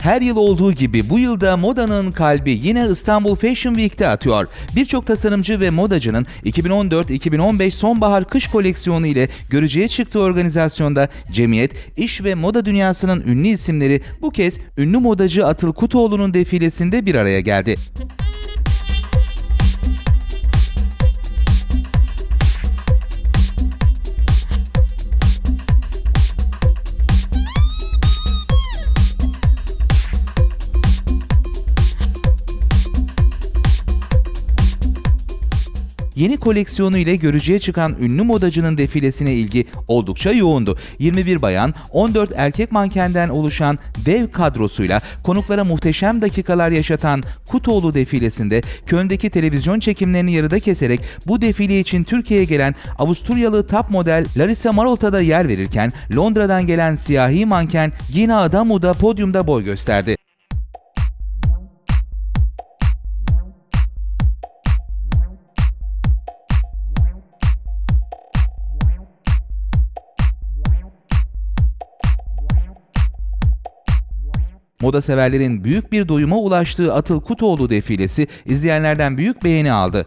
Her yıl olduğu gibi bu yılda modanın kalbi yine İstanbul Fashion Week'te atıyor. Birçok tasarımcı ve modacının 2014-2015 sonbahar kış koleksiyonu ile görücüye çıktığı organizasyonda cemiyet, iş ve moda dünyasının ünlü isimleri bu kez ünlü modacı Atıl Kutoğlu'nun defilesinde bir araya geldi. Yeni koleksiyonu ile görücüye çıkan ünlü modacının defilesine ilgi oldukça yoğundu. 21 bayan, 14 erkek mankenden oluşan dev kadrosuyla konuklara muhteşem dakikalar yaşatan Kutoğlu defilesinde Köln'deki televizyon çekimlerini yarıda keserek bu defile için Türkiye'ye gelen Avusturyalı top model Larissa Marolta da yer verirken Londra'dan gelen siyahi manken Gina Adamu da podyumda boy gösterdi. Moda severlerin büyük bir doyuma ulaştığı Atıl Kutoğlu defilesi izleyenlerden büyük beğeni aldı.